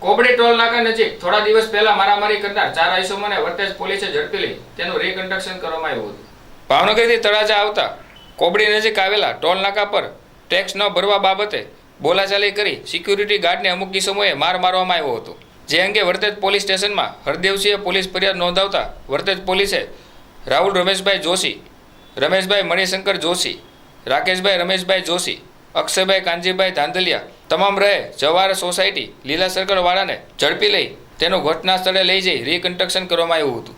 Kobdi toll નાકા નજીક થોડા દિવસ પહેલા મારામારી કરનાર ચાર આઈસોમને વર્તેજ પોલીસે ઝડપી લઈ તેનું રિકન્સ્ટ્રક્શન કરવામાં આવ્યું હતું. ભાવનગરથી તળાજા આવતા કોબડી નજીક આવેલા ટોલ નાકા પર ટેક્સ ન ભરવા બાબતે બોલાચાલી કરી સિક્યુરિટી ગાર્ડને અમુક કિસ્મોએ માર મારવામાં આવ્યો હતો. જે અંગે વર્તેજ પોલીસ સ્ટેશનમાં હરદેવસિંહે પોલીસ ફરિયાદ નોંધાવતા વર્તેજ પોલીસે રાહુલ રમેશભાઈ જોશી, રમેશભાઈ મણિશંકર જોશી, રાકેશભાઈ રમેશભાઈ જોશી, અક્ષયભાઈ કાનજીભાઈ ધાંધલિયા તમામ રહે, જવાહર સોસાયટી, લીલા સર્કલ વાળાને ઝડપી લઈ, તેનું ઘટના સ્થળે લઈ જઈ રીકન્સ્ટ્રક્શન કરવામાં આવ્યું હતું.